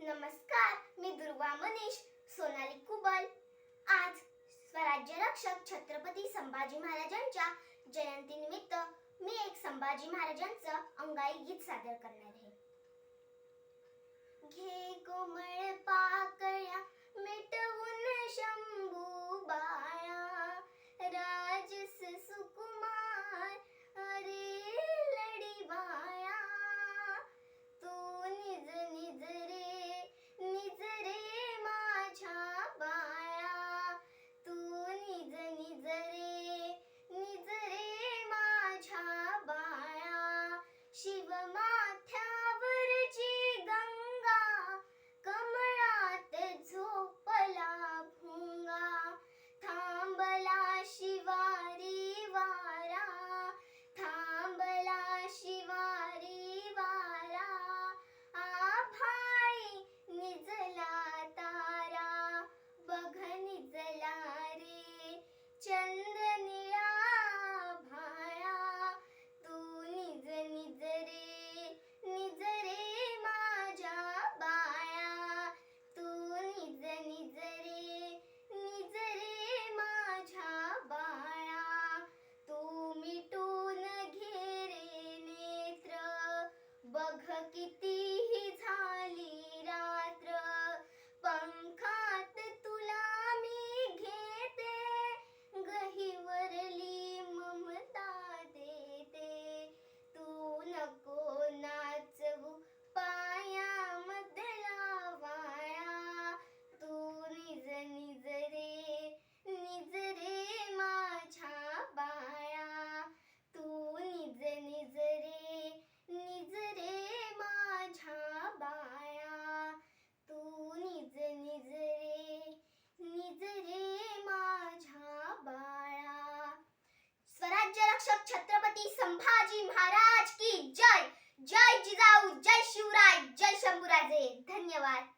नमस्कार मी दुर्गा मनीष सोनाली कुबल. आज स्वराज्य रक्षक छत्रपती संभाजी महाराजांच्या जयंतीनिमित्त मी एक संभाजी महाराजांचं अंगाई गीत सादर करणार आहे. घे गोमळ वाजे धन्यवाद.